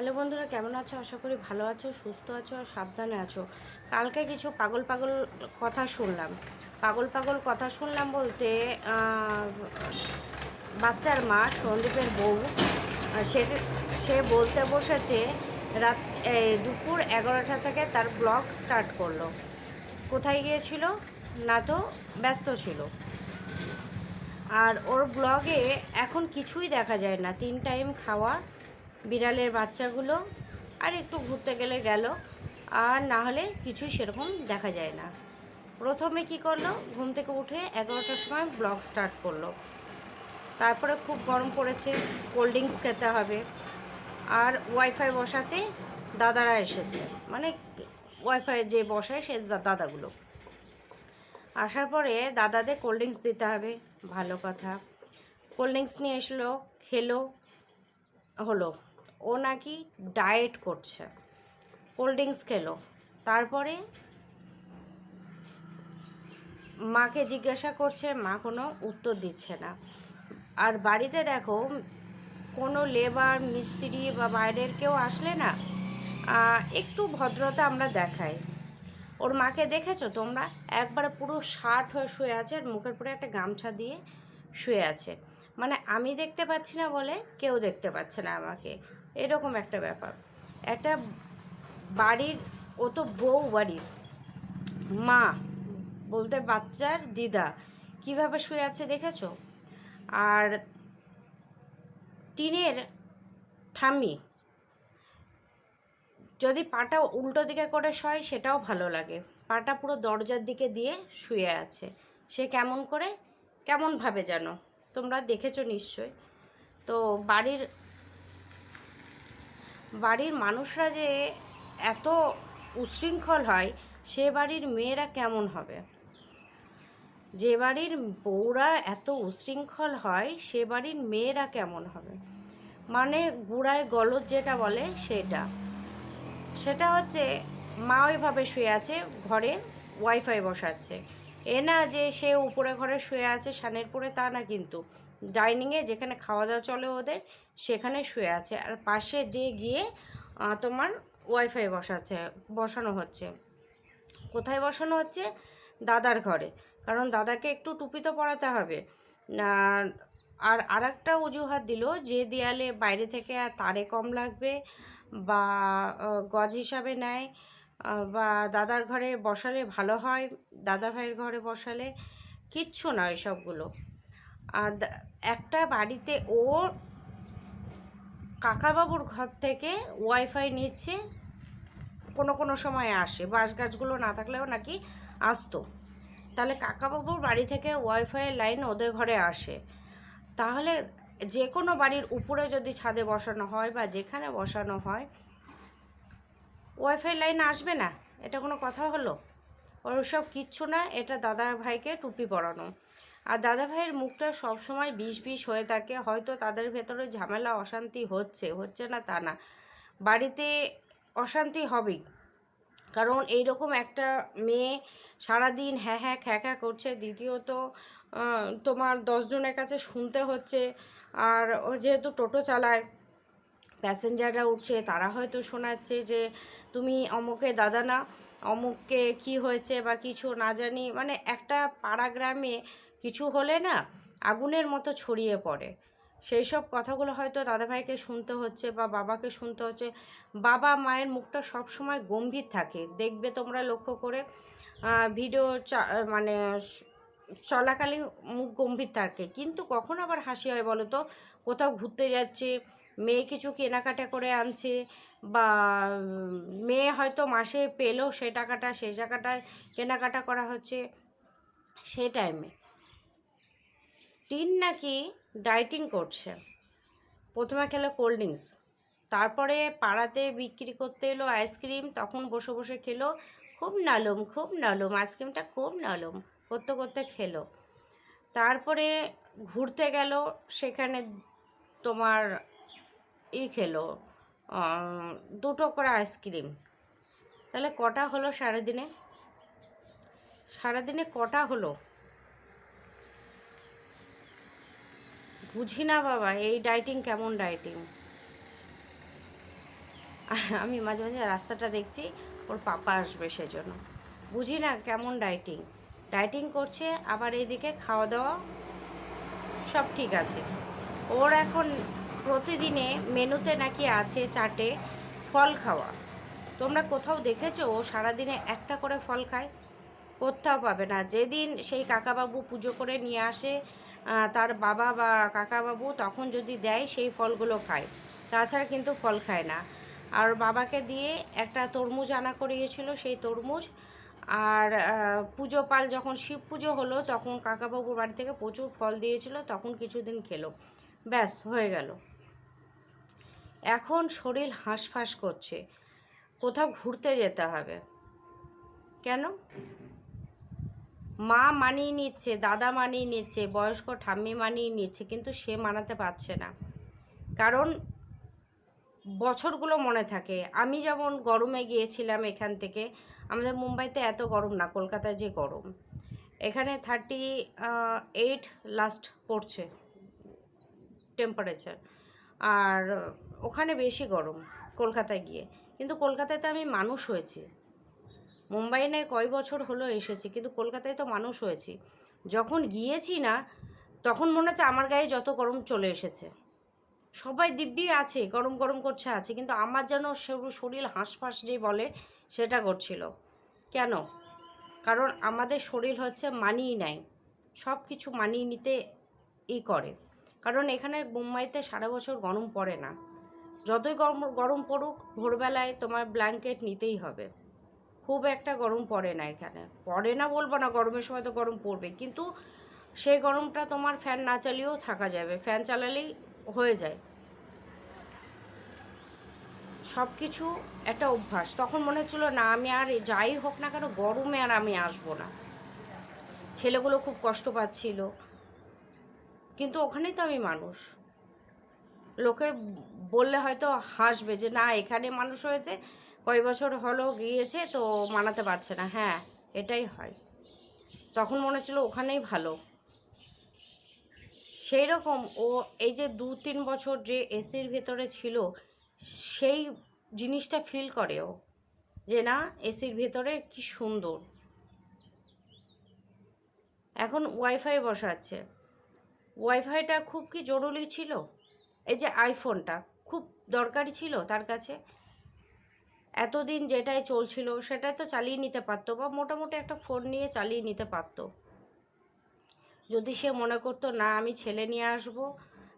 Hello বন্ধুরা, কেমন আছো? আশা করি ভালো আছো, সুস্থ আছো আর সাবধানে আছো। কালকে কিছু পাগল পাগল কথা শুনলাম। পাগল পাগল কথা শুনলাম বলতে বাচ্চার মা সন্দীপের বউ সে সে বলতে বসেছে, রাত দুপুর এগারোটা থেকে তার ব্লগ স্টার্ট করল। কোথায় গিয়েছিল? না তো, ব্যস্ত ছিল। আর ওর ব্লগে এখন কিছুই দেখা যায় না। তিন টাইম খাওয়া বিড়ালের বাচ্চাগুলো আর একটু ঘুরতে গেলে গেল, আর না হলে কিছুই সেরকম দেখা যায় না। প্রথমে কি করল? ঘুম থেকে উঠে এগারোটার সময় ব্লগ স্টার্ট করল। তারপরে খুব গরম পড়েছে, কোল্ড ড্রিঙ্কস খেতে হবে। আর ওয়াইফাই বসাতে দাদারা এসেছে। মানে ওয়াইফাই যে বসায় সে দাদাগুলো। আসার পরে দাদাদের কোল্ড ড্রিঙ্কস দিতে হবে, ভালো কথা। কোল্ড ড্রিঙ্কস নিয়ে এসলো, খেলো, হলো। ও নাকি ডায়েট করছে। কোল্ড ড্রিঙ্কস খেলো। তারপরে মাকে জিজ্ঞাসা করছে, মা, কোনো উত্তর দিচ্ছে না। আর বাড়িতে দেখো, কোনো লেবার, মিস্ত্রি বা বাইরের কেউ আসলে না একটু ভদ্রতা আমরা দেখাই। ওর মাকে দেখেছ তোমরা? একবারে পুরো শার্ট হয়ে শুয়ে আছে আর মুখের পরে একটা গামছা দিয়ে শুয়ে আছে। মানে আমি দেখতে পাচ্ছি না বলে কেউ দেখতে পাচ্ছে না আমাকে। এরকম একটা ব্যাপার। একটা বাড়ির, ও তো বউ বাড়ির মা, বলতে বাচ্চার দিদা। কীভাবে শুয়ে আছে দেখেছ? আর টিনের ঠাম্মি। যদি পাটা উল্টো দিকে করে শয়, সেটাও ভালো লাগে। পাটা পুরো দরজার দিকে দিয়ে শুয়ে আছে। সে কেমন করে? কেমনভাবে যেন? তোমরা দেখেছ নিশ্চয়। তো বাড়ির বাড়ির মানুষরা যে এত উশৃঙ্খল হয়, সে বাড়ির মেয়েরা কেমন হবে? যে বাড়ির বউরা এত উশৃঙ্খল হয়, সে বাড়ির মেয়েরা কেমন হবে? মানে গুড়ায় গলদ যেটা বলে সেটা। সেটা হচ্ছে মা ওইভাবে শুয়ে আছে, ঘরে ওয়াইফাই বসাচ্ছে। এ না যে সে উপরে ঘরে শুয়ে আছে সানের পরে তা না কিন্তু। ডাইনিংয়ে যেখানে খাওয়া দাওয়া চলে ওদের, সেখানে শুয়ে আছে। আর পাশে দিয়ে গিয়ে তোমার ওয়াইফাই বসাচ্ছে, বসানো হচ্ছে। কোথায় বসানো হচ্ছে? দাদার ঘরে। কারণ দাদাকে একটু টুপি তো পরাতে হবে। আর আর একটা অজুহাত দিল যে দেয়ালে বাইরে থেকে আর তারে কম লাগবে বা গজ হিসাবে নেয় বা দাদার ঘরে বসালে ভালো হয় দাদা ভাইয়ের ঘরে বসালে কিচ্ছু না সবগুলো। একটা বাড়িতে ও কাকাবাবুর ঘর থেকে ওয়াইফাই নিচ্ছে, কোনো কোনো সময় আসে, বাঁশ গাছগুলো না থাকলেও নাকি আসতো। তাহলে কাকাবাবুর বাড়ি থেকে ওয়াইফাইয়ের লাইন ওদের ঘরে আসে। তাহলে যে কোনো বাড়ির উপরে যদি ছাদে বসানো হয় বা যেখানে বসানো হয়, ওয়াইফাই লাইন আসবে না? এটা কোনো কথা হলো? ওর সব কিচ্ছু না, এটা দাদা ভাইকে টুপি পরানো। আর দাদা ভাইয়ের মুখটা সবসময় বিষ বিষ হয়ে থাকে, হয়তো তাদের ভেতরে ঝামেলা, অশান্তি হচ্ছে হচ্ছে না তা না। বাড়িতে অশান্তি হবেই। কারণ এইরকম একটা মেয়ে সারাদিন হ্যাঁ হ্যাঁ খ্যাঁ খ্যাঁ করছে, দ্বিতীয়ত তোমার দশজনের কাছে শুনতে হচ্ছে, আর ও যেহেতু টোটো চালায়, প্যাসেঞ্জাররা উঠছে, তারা হয়তো শোনাচ্ছে যে তুমি অমুকে দাদা না, অমুককে কি হয়েছে বা কিছু না জানি মানে একটা পাড়া গ্রামে কিছু হলে না আগুনের মতো ছড়িয়ে পড়ে। সেই সব কথাগুলো হয়তো দাদাভাইকে শুনতে হচ্ছে বা বাবাকে শুনতে হচ্ছে। বাবা মায়ের মুখটা সব সময় গম্ভীর থাকে। দেখবে তোমরা লক্ষ্য করে ভিডিও মানে চলাকালীন মুখ গম্ভীর থাকে। কিন্তু কখন আবার হাসি হয় বলো তো? কোথাও ঘুরতে যাচ্ছে, মেয়ে কিছু কেনাকাটা করে আনছে বা মেয়ে হয়তো মাসে পেল সে টাকাটা, সে টাকাটায় কেনাকাটা করা হচ্ছে। সে টাইমে টিন নাকি ডাইটিং করছে? প্রথমে খেলো কোল্ড ড্রিঙ্কস, তারপরে পাড়াতে বিক্রি করতে এলো আইসক্রিম, তখন বসে বসে খেলো খুব নরম খুব নরম আইসক্রিমটা খুব নরম করতে করতে খেলো। তারপরে ঘুরতে গেল, সেখানে তোমার ই খেলো দুটো করে আইসক্রিম। তাহলে কটা হলো সারাদিনে? সারাদিনে কটা হলো? বুঝি না বাবা, এই ডাইটিং কেমন ডাইটিং আমি মাঝে মাঝে রাস্তাটা দেখছি, ওর পাপা আসবে সেজন্য। বুঝি না কেমন ডাইটিং ডাইটিং করছে, আবার এইদিকে খাওয়া দাওয়া, সব ঠিক আছে। ওর এখন প্রতিদিনে মেনুতে নাকি আছে চাটে, ফল খাওয়া। তোমরা কোথাও দেখেছ, ও সারাদিনে একটা করে ফল খায়? কোথাও পাবে না। যেদিন সেই কাকাবাবু পুজো করে নিয়ে আসে তার বাবা বা কাকাবাবু তখন যদি দেয়, সেই ফলগুলো খায়। তাছাড়া কিন্তু ফল খায় না। আর বাবাকে দিয়ে একটা তরমুজ আনা করিয়েছিল, সেই তরমুজ। আর পুজো পাল যখন শিব পুজো হলো, তখন কাকাবাবুর বাড়ি থেকে প্রচুর ফল দিয়েছিল, তখন কিছুদিন খেলো। ব্যাস, হয়ে গেল। এখন শরীর হাঁসফাঁস করছে। কোথাও ঘুরতে যেতে হবে। কেন? মা মানিয়ে নিচ্ছে, দাদা মানিয়ে নিচ্ছে, বয়স্ক ঠাম্মি মানিয়ে নিচ্ছে, কিন্তু সে মানাতে পারছে না। কারণ বছরগুলো মনে থাকে। আমি যেমন গরমে গিয়েছিলাম এখান থেকে, আমাদের মুম্বাইতে এত গরম না, কলকাতায় যে গরম। এখানে থার্টি এইট লাস্ট পড়ছে টেম্পারেচার আর ওখানে বেশি গরম, কলকাতায় গিয়ে। কিন্তু কলকাতায় তো আমি মানুষ হয়েছি। মুম্বাই নয় কয় বছর হলো এসেছি, কিন্তু কলকাতায় তো মানুষ হয়েছি। যখন গিয়েছি না, তখন মনে হচ্ছে আমার গায়ে যত গরম চলে এসেছে। সবাই দিব্যি আছে, গরম গরম করছে আছে, কিন্তু আমার যেন শরীর হাঁসফাঁস যে বলে, সেটা করছিল। কেন? কারণ আমাদের শরীর হচ্ছে মানিয়ে নেয় সব কিছু মানিয়ে নিতে ই করে। কারণ এখানে মুম্বাইতে সারা বছর গরম পড়ে না। যতই গরম গরম পড়ুক, ভোরবেলায় তোমার ব্ল্যাঙ্কেট নিতেই হবে। খুব একটা গরম পড়ে না এখানে। পড়ে না বলব না, গরমের সময় তো গরম পড়বে কিন্তু সেই গরমটা তোমার ফ্যান না চালিয়েও থাকা যাবে। ফ্যান চালালেই হয়ে যায়। সব কিছু একটা অভ্যাস। তখন মনে হচ্ছিল, না, আমি আর যাই হোক না কেন, গরমে আর আমি আসব না। ছেলেগুলো খুব কষ্ট পাচ্ছিল। কিন্তু ওখানেই তো আমি মানুষ। লোকে বললে হয়তো হাসবে যে, না, এখানে মানুষ হয়েছে কয় বছর হলো গিয়েছে তো মানাতে পারছে না হ্যাঁ এটাই হয়। তখন মনে হচ্ছিল ওখানেই ভালো। সেই রকম ও এই যে দু তিন বছর যে এসির ভেতরে ছিল, সেই জিনিসটা ফিল করে ও, যে না, এসির ভেতরে কি সুন্দর। এখন ওয়াইফাই বসাচ্ছে। ওয়াইফাইটা খুব কি জরুরি ছিল? এই যে আইফোনটা খুব দরকারি ছিল তার কাছে? এতদিন যেটাই চলছিল সেটাই তো চালিয়ে নিতে পারতো বা মোটামুটি একটা ফোন নিয়ে চালিয়ে নিতে পারতো। যদি সে মনে করতো, না, আমি ছেলে নিয়ে আসব,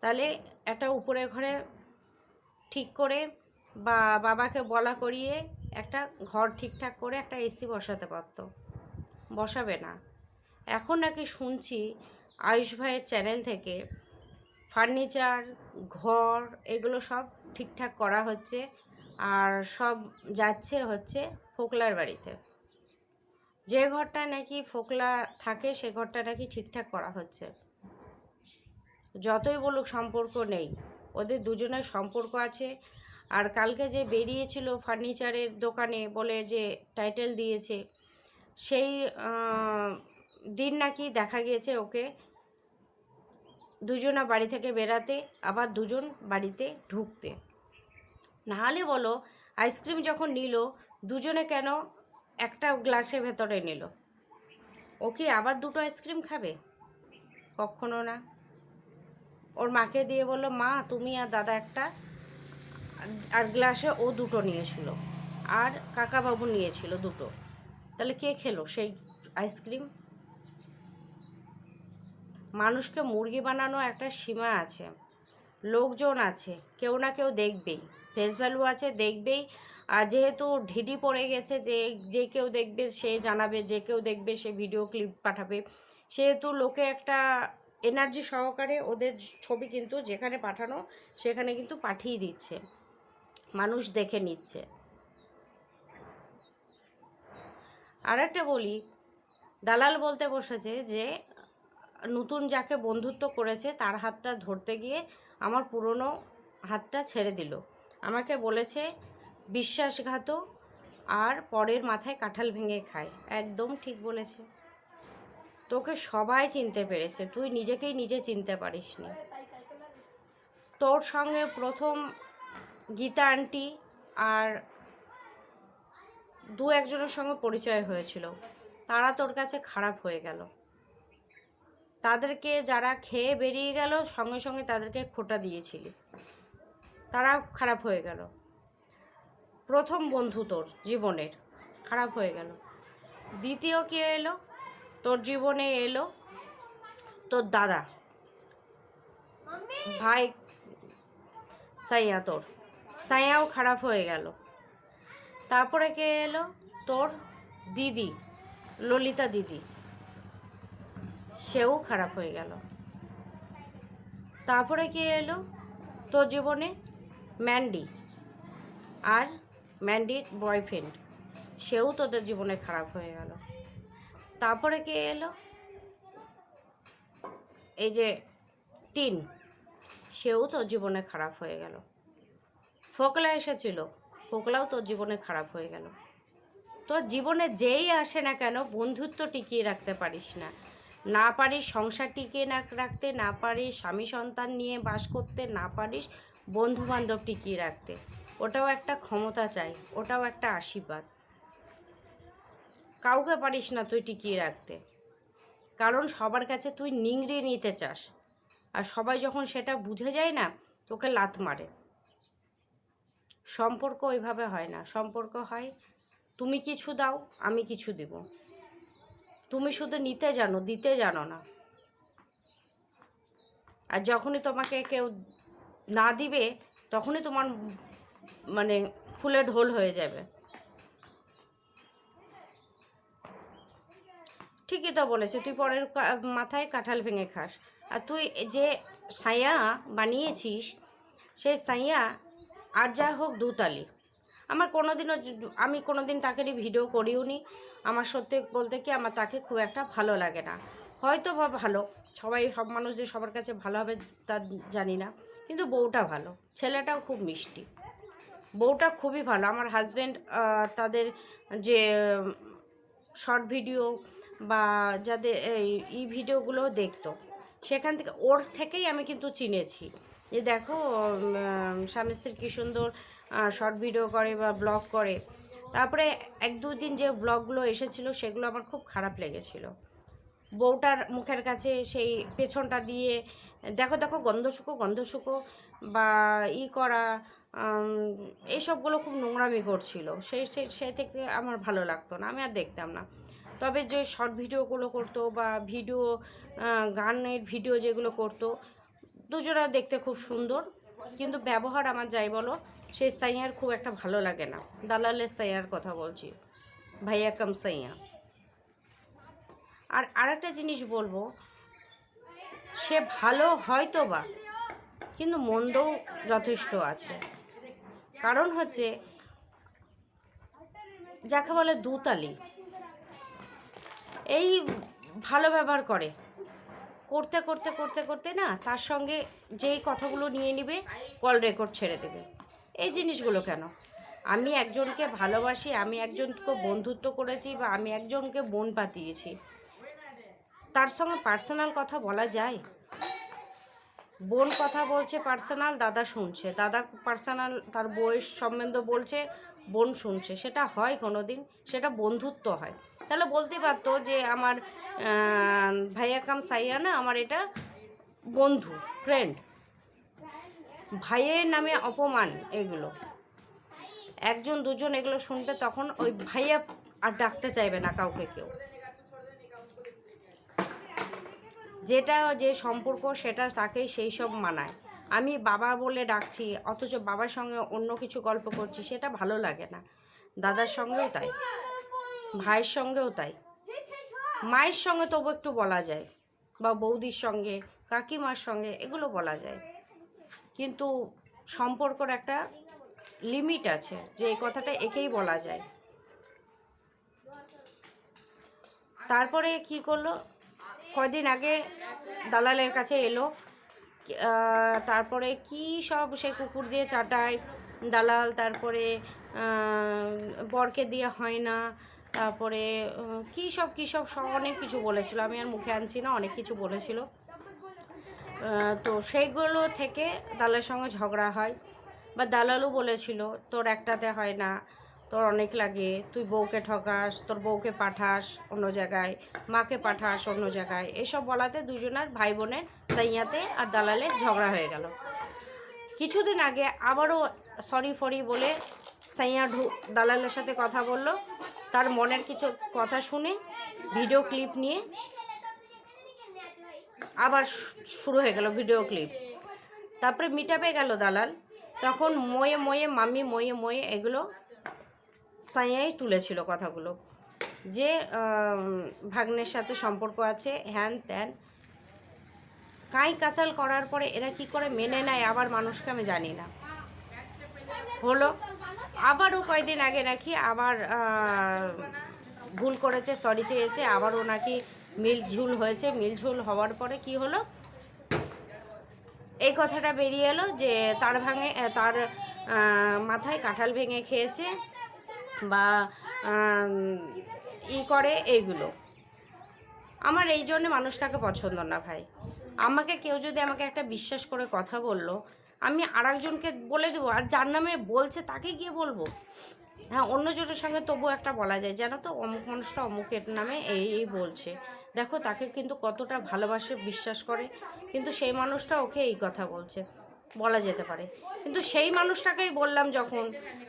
তাহলে একটা উপরে ঘরে ঠিক করে বা বাবাকে বলা করিয়ে একটা ঘর ঠিকঠাক করে একটা এসি বসাতে পারতো। বসাবে না। এখন নাকি শুনছি আয়ুষ ভাইয়ের চ্যানেল থেকে ফার্নিচার, ঘর, এগুলো সব ঠিকঠাক করা হচ্ছে। আর সব যাচ্ছে হচ্ছে ফোকলার বাড়িতে। যে ঘরটা নাকি ফোকলা থাকে, সে ঘরটা নাকি ঠিকঠাক করা হচ্ছে। যতই বলুক সম্পর্ক নেই, ওদের দুজনের সম্পর্ক আছে। আর কালকে যে বেরিয়েছিল ফার্নিচারের দোকানে বলে যে টাইটেল দিয়েছে, সেই দিন নাকি দেখা গিয়েছে ওকে। দুজনা বাড়ি থেকে বেরাতে, আবার দুজন বাড়িতে ঢুকতে। নাহলে বলো আইসক্রিম যখন নিল, দুজনে কেন একটা গ্লাসের ভেতরে নিল? ও কি আবার দুটো আইসক্রিম খাবে? কখনো না। ওর মাকে দিয়ে বলল, মা, তুমি আর দাদা একটা আর গ্লাসে ও দুটো নিয়েছিল আর কাকাবাবু নিয়েছিল দুটো। তাহলে কে খেলো সেই আইসক্রিম মানুষকে মুরগি বানানো একটা সীমা আছে। লোকজন আছে, কেউ না কেউ দেখবেই। ফেস ভ্যালু আছে, দেখবেই। আর যেহেতু ঢিডি পড়ে গেছে যে যে কেউ দেখবে, সে জানাবে, যে কেউ দেখবে, সে ভিডিও ক্লিপ পাঠাবে। সেহেতু লোকে একটা এনার্জি সহকারে ওদের ছবি কিন্তু যেখানে পাঠানো, সেখানে কিন্তু পাঠিয়ে দিচ্ছে। মানুষ দেখে নিচ্ছে। আর একটা বলি, দালাল বলতে বসেছে যে, নতুন যাকে বন্ধুত্ব করেছে, তার হাতটা ধরতে গিয়ে আমার পুরনো হাতটা ছেড়ে দিল। আমাকে বলেছে বিশ্বাসঘাত আর পরের মাথায় কাঁঠাল ভেঙে খায়। একদম ঠিক বলেছে। তোকে সবাই চিনতে পেরেছে, তুই নিজেকেই নিজে চিনতে পারিসনি। তোর সঙ্গে প্রথম গীতা আন্টি আর দু একজনের সঙ্গে পরিচয় হয়েছিল। তারা তোর কাছে খারাপ হয়ে গেল। তাদেরকে যারা খেয়ে বেরিয়ে গেল সঙ্গে সঙ্গে তাদেরকে খোটা দিয়েছিলি। তারা খারাপ হয়ে গেল। প্রথম বন্ধু তোর জীবনের খারাপ হয়ে গেল। দ্বিতীয় কে এলো? তোর জীবনে এলো তোর দাদা। ভাই সাইয়া তোর। সাইয়াও খারাপ হয়ে গেল। তারপরে কে এলো? তোর দিদি ললিতা দিদি। সেও খারাপ হয়ে গেল। তারপরে কে এলো? তোর জীবনে ম্যান্ডি আর ম্যান্ডির বয়ফ্রেন্ড, সেও তোদের জীবনে খারাপ হয়ে গেল। তারপরে কে এলো? এই যে টিন, সেও তোর জীবনে খারাপ হয়ে গেল। ফোকলা এসেছিল, ফোকলাও তোর জীবনে খারাপ হয়ে গেল। তোর জীবনে যেই আসে না কেন, বন্ধুত্ব টিকিয়ে রাখতে পারিস না। না পারিস সংসার টিকিয়ে না রাখতে, না পারিস স্বামী সন্তান নিয়ে বাস করতে, না পারিস বন্ধু বান্ধব টিকিয়ে রাখতে। ওটাও একটা ক্ষমতা চাই, ওটাও একটা আশীর্বাদ। কাউকে পারিস না তুই টিকিয়ে রাখতে। কারণ সবার কাছে তুই নিংড়ে নিতে চাস। আর সবাই যখন সেটা বুঝে যায় না, তোকে লাত মারে। সম্পর্ক ওইভাবে হয় না। সম্পর্ক হয়, তুমি কিছু দাও, আমি কিছু দিব। তুমি শুধু নিতে জানো, দিতে জানো না। আর যখনই তোমাকে কেউ না দিবে, তখনই তোমার মানে ফুলে ঢোল হয়ে যাবে। ঠিকই তো বলেছে, তুই পরের মাথায় কাঁঠাল ভেঙে খাস। আর তুই যে সাইয়া বানিয়েছিস সেই সাইয়া আর যা হোক দুতালি আমার কোনোদিনও, আমি কোনোদিন তাকে ভিডিও করিও নি আমার সত্যি বলতে কি আমার তাকে খুব একটা ভালো লাগে না। হয়তো বা ভালো, সবাই, সব মানুষ যে সবার কাছে ভালো হবে তা জানি না, কিন্তু বউটা ভালো, ছেলেটাও খুব মিষ্টি। বউটা খুবই ভালো, আমার হাজব্যান্ড তাদের যে শর্ট ভিডিও বা যাদের এই ভিডিওগুলো দেখতো, সেখান থেকে, ওর থেকেই আমি কিন্তু চিনেছি। যে দেখো স্বামী স্ত্রী কী সুন্দর শর্ট ভিডিও করে বা ব্লগ করে তারপরে এক দুই দিন যে ব্লগগুলো এসেছিল, সেগুলো আমার খুব খারাপ লেগেছিল। বউটার মুখের কাছে সেই পেছনটা দিয়ে, দেখো দেখো, গন্ধ শুকো গন্ধ শুকো, বা ই করা এইসবগুলো খুব নোংরামি করছিল। সেই সেই থেকে আমার ভালো লাগতো না, আমি আর দেখতাম না। তবে যে শর্ট ভিডিওগুলো করতো বা ভিডিও গানের ভিডিও যেগুলো করতো দুজনা দেখতে খুব সুন্দর। কিন্তু ব্যবহার আমার, যাই বলো সেই সাইয়ার খুব একটা ভালো লাগে না। দালালের সাইয়ার কথা বলছি। ভাইয়া কাম সাইয়া। আর আরেকটা জিনিস বলব, সে ভালো হয়তো বা কিন্তু মন্দও যথেষ্ট আছে। কারণ হচ্ছে, যাকে বলে দুতালি, এই ভালো ব্যবহার করে। করতে করতে করতে করতে না, তার সঙ্গে যেই কথাগুলো নিয়ে নিবে কল রেকর্ড ছেড়ে দেবে। এই জিনিসগুলো কেন? আমি একজনকে ভালোবাসি, আমি একজনকে বন্ধুত্ব করেছি বা আমি একজনকে বোন পাতিয়েছি। তার সঙ্গে পার্সোনাল কথা বলা যায়? বোন কথা বলছে পার্সোনাল, দাদা শুনছে। দাদা পার্সোনাল, তার বউয়ের সম্বন্ধ বলছে, বোন শুনছে। সেটা হয় কোনো দিন সেটা বন্ধুত্ব হয়। তাহলে বলতে পারতো যে আমার ভাইয়া কাম সাইয়া না, আমার এটা বন্ধু ফ্রেন্ড ভাইয়ের নামে অপমান এগুলো। একজন, দুজন এগুলো শুনবে তখন ওই ভাইয়া আর ডাকতে চাইবে না কাউকে কেউ। যেটা যে সম্পর্ক, সেটা তাকেই সেই সব মানায়। আমি বাবা বলে ডাকছি, অথচ বাবার সঙ্গে অন্য কিছু গল্প করছি, সেটা ভালো লাগে না। দাদার সঙ্গেও তাই, ভাইয়ের সঙ্গেও তাই। মায়ের সঙ্গে তবু একটু বলা যায়, বা বৌদির সঙ্গে, কাকিমার সঙ্গে, এগুলো বলা যায়। কিন্তু সম্পর্কর একটা লিমিট আছে, যে এই কথাটা একেই বলা যায়। তারপরে কি করল? কয়দিন আগে দালালের কাছে এলো তারপরে কি সব সে কুকুর দিয়ে চাটায়, দালাল তারপরে বরকে দিয়ে হয় না, তারপরে কি সব, কী সব সব অনেক কিছু বলেছিল। আমি আর মুখে আনছি না, অনেক কিছু বলেছিল। তো সেইগুলো থেকে দালালের সঙ্গে ঝগড়া হয়। বা দালালও বলেছিল, তোর একটাতে হয় না, তোর অনেক লাগে, তুই বউকে ঠকাস, তোর বউকে পাঠাস অন্য জায়গায়, মাকে পাঠাস অন্য জায়গায়। এসব বলাতে দুজনের ভাই বোনের সাইয়াতে আর দালালের ঝগড়া হয়ে গেল। কিছুদিন আগে আবারও সরি ফরি বলে সাইয়া ঢু, দালালের সাথে কথা বলল। তার মনের কিছু কথা শুনে, ভিডিও ক্লিপ নিয়ে আবার শুরু হয়ে গেল ভিডিও ক্লিপ তারপরে মিটাপে গেল দালাল। তখন ময়ে ময়ে মামি ময়ে ময়ে এগুলো সাইয়াই তুলেছিল কথাগুলো। যে ভাগ্নের সাথে সম্পর্ক আছে, হ্যান ত্যান। কাই কাচাল করার পরে এরা কি করে মেনে নেয় আবার মানুষকে আমি জানি না। হলো, আবারও কয়দিন আগে নাকি আবার ভুল করেছে সরি চেয়েছে, আবারও নাকি মিলঝুল হয়েছে মিলঝুল হওয়ার পরে কি হলো? এই কথাটা বেরিয়ে এলো যে তার ভাঙে তার মাথায় কাঁঠাল ভেঙে খেয়েছে বা ই করে এইগুলো। আমার এই জন্য মানুষটাকে পছন্দ না ভাই। আমাকে কেউ যদি আমাকে একটা বিশ্বাস করে কথা বলল, আমি আরেকজনকে বলে দেবো, আর যার নামে বলছে তাকে গিয়ে বলব। হ্যাঁ অন্য জনের সঙ্গে তবু একটা বলা যায় জানো তো অমুক মানুষটা অমুকের নামে এই এই বলছে। দেখো, তাকে কিন্তু কতটা ভালোবাসে, বিশ্বাস করে, কিন্তু সেই মানুষটা ওকে এই কথা বলছে। বলা যেতে পারে। কিন্তু সেই মানুষটাকেই বললাম যখন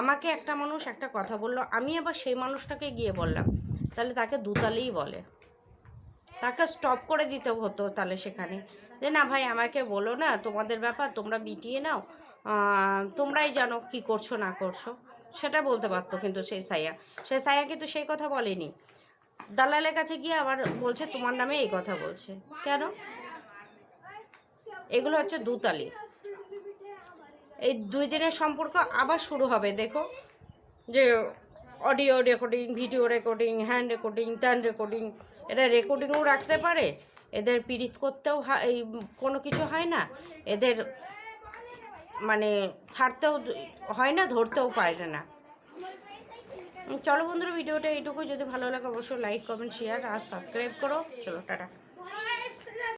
আমাকে একটা মানুষ একটা কথা বলল, আমি আবার সেই মানুষটাকে গিয়ে বললাম, তাহলে তাকে দুতালেই বলে। তাকে স্টপ করে দিতে হতো তাহলে সেখানে। যে না ভাই, আমাকে বলো না, তোমাদের ব্যাপার, তোমরা মিটিয়ে নাও তোমরাই জানো কি করছ, না করছ। সেটা বলতে পারতো কিন্তু সেই সাইয়া। সে সাইয়া কিন্তু সেই কথা বলেনি। দালালের কাছে গিয়ে আবার বলছে, তোমার নামে এই কথা বলছে। কেন? এগুলো হচ্ছে দুতালি। এই দুই দিনের সম্পর্ক আবার শুরু হবে, দেখো। যে audio recording, video recording, hand recording ত্যান রেকর্ডিং, এরা রেকর্ডিংও রাখতে পারে। এদের পীড়িত করতেও এই কোনো কিছু হয় না। এদের মানে ছাড়তেও হয় না, ধরতেও পারে না। চলো বন্ধুরা, ভিডিওটা এইটুকু যদি ভালো লাগে, অবশ্যই লাইক কমেন্ট শেয়ার আর সাবস্ক্রাইব করো। চলো, টাটা।